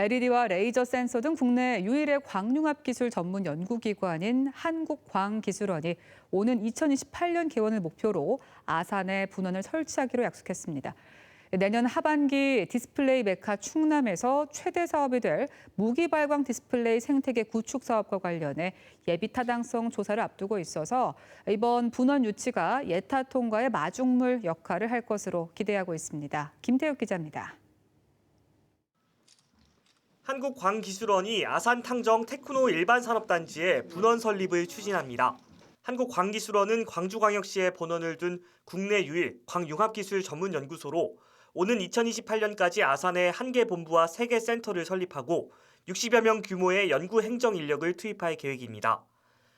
LED와 레이저 센서 등 국내 유일의 광융합 기술 전문 연구기관인 한국광기술원이 오는 2028년 개원을 목표로 아산에 분원을 설치하기로 약속했습니다. 내년 하반기 디스플레이 메카 충남에서 최대 사업이 될 무기 발광 디스플레이 생태계 구축 사업과 관련해 예비 타당성 조사를 앞두고 있어서 이번 분원 유치가 예타 통과의 마중물 역할을 할 것으로 기대하고 있습니다. 김태욱 기자입니다. 한국광기술원이 아산 탕정 테크노 일반산업단지의 분원 설립을 추진합니다. 한국광기술원은 광주광역시에 본원을 둔 국내 유일 광융합기술 전문연구소로 오는 2028년까지 아산에 한 개 본부와 세 개 센터를 설립하고 60여 명 규모의 연구 행정 인력을 투입할 계획입니다.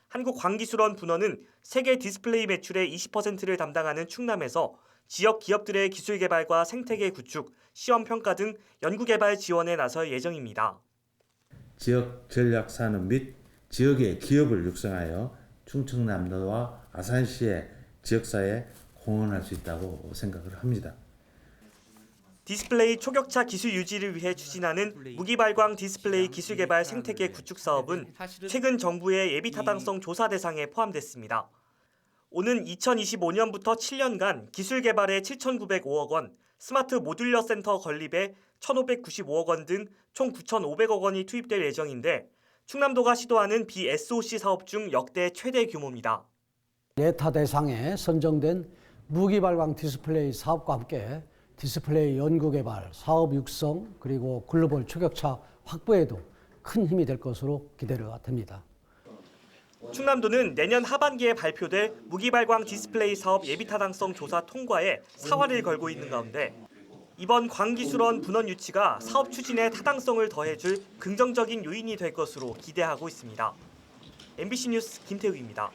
한국광기술원 분원은 세계 디스플레이 매출의 20%를 담당하는 충남에서 지역 기업들의 기술 개발과 생태계 구축, 시험 평가 등 연구 개발 지원에 나설 예정입니다. 지역 전략 산업 및 지역의 기업을 육성하여 충청남도와 아산시의 지역사회에 공헌할 수 있다고 생각을 합니다. 디스플레이 초격차 기술 유지를 위해 추진하는 무기발광 디스플레이 기술 개발 생태계 구축 사업은 최근 정부의 예비 타당성 조사 대상에 포함됐습니다. 오는 2025년부터 7년간 기술 개발에 7,905억 원, 스마트 모듈러 센터 건립에 1,595억 원 등 총 9,500억 원이 투입될 예정인데 충남도가 시도하는 BSOC 사업 중 역대 최대 규모입니다. 예타 대상에 선정된 무기 발광 디스플레이 사업과 함께 디스플레이 연구 개발, 사업 육성 그리고 글로벌 추격차 확보에도 큰 힘이 될 것으로 기대가 됩니다. 충남도는 내년 하반기에 발표될 무기발광 디스플레이 사업 예비타당성 조사 통과에 사활을 걸고 있는 가운데 이번 광기술원 분원 유치가 사업 추진에 타당성을 더해줄 긍정적인 요인이 될 것으로 기대하고 있습니다. MBC 뉴스 김태욱입니다.